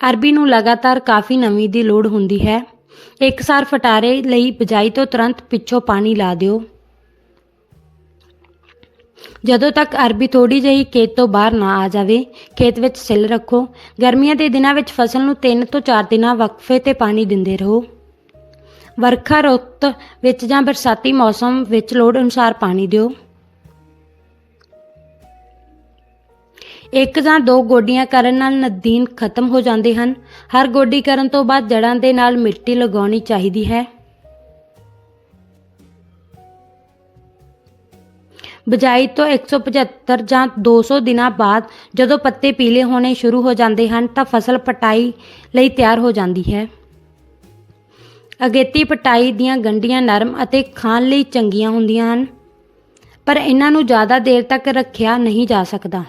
ਅਰਬੀ ਨੂੰ ਲਗਾਤਾਰ ਕਾਫੀ ਨਮੀ ਦੀ ਲੋੜ ਹੁੰਦੀ ਹੈ। ਇੱਕਸਾਰ ਫਟਾਰੇ ਲਈ ਬਜਾਈ ਤੋਂ ਤੁਰੰਤ ਪਿੱਛੋਂ ਪਾਣੀ ਲਾ ਦਿਓ। ਜਦੋਂ ਤੱਕ ਅਰਬੀ ਥੋੜੀ ਜਿਹੀ ਖੇਤ ਤੋਂ ਬਾਹਰ ਨਾ ਆ ਜਾਵੇ, ਖੇਤ ਵਿੱਚ ਸਿੱਲ ਰੱਖੋ। ਗਰਮੀਆਂ ਦੇ ਦਿਨਾਂ ਵਿੱਚ ਫਸਲ ਨੂੰ 3 ਤੋਂ 4 ਦਿਨਾਂ ਵਕਫੇ ਤੇ ਪਾਣੀ ਦਿੰਦੇ ਰਹੋ। ਵਰਖਾ ਰੁੱਤ ਵਿੱਚ ਜਾਂ ਬਰਸਾਤੀ ਮੌਸਮ ਵਿੱਚ ਲੋੜ ਅਨੁਸਾਰ ਪਾਣੀ ਦਿਓ। ਇੱਕ ਜਾਂ ਦੋ ਗੋਡੀਆਂ ਕਰਨ ਨਾਲ ਨਦੀਨ ਖਤਮ ਹੋ ਜਾਂਦੇ ਹਨ। ਹਰ ਗੋਡੀ ਕਰਨ ਤੋਂ ਬਾਅਦ ਜੜਾਂ ਦੇ ਨਾਲ ਮਿੱਟੀ ਲਗਾਉਣੀ ਚਾਹੀਦੀ ਹੈ। ਬਜਾਈ ਤੋਂ 175 ਜਾਂ 200 ਦਿਨਾਂ ਬਾਅਦ ਜਦੋਂ ਪੱਤੇ ਪੀਲੇ ਹੋਣੇ ਸ਼ੁਰੂ ਹੋ ਜਾਂਦੇ ਹਨ, ਤਾਂ ਫਸਲ ਪਟਾਈ ਲਈ ਤਿਆਰ ਹੋ ਜਾਂਦੀ ਹੈ। ਅਗੇਤੀ ਪਟਾਈ ਦੀਆਂ ਗੰਢੀਆਂ ਨਰਮ ਅਤੇ ਖਾਣ ਲਈ ਚੰਗੀਆਂ ਹੁੰਦੀਆਂ ਹਨ, ਪਰ ਇਹਨਾਂ ਨੂੰ ਜ਼ਿਆਦਾ ਦੇਰ ਤੱਕ ਰੱਖਿਆ ਨਹੀਂ ਜਾ ਸਕਦਾ।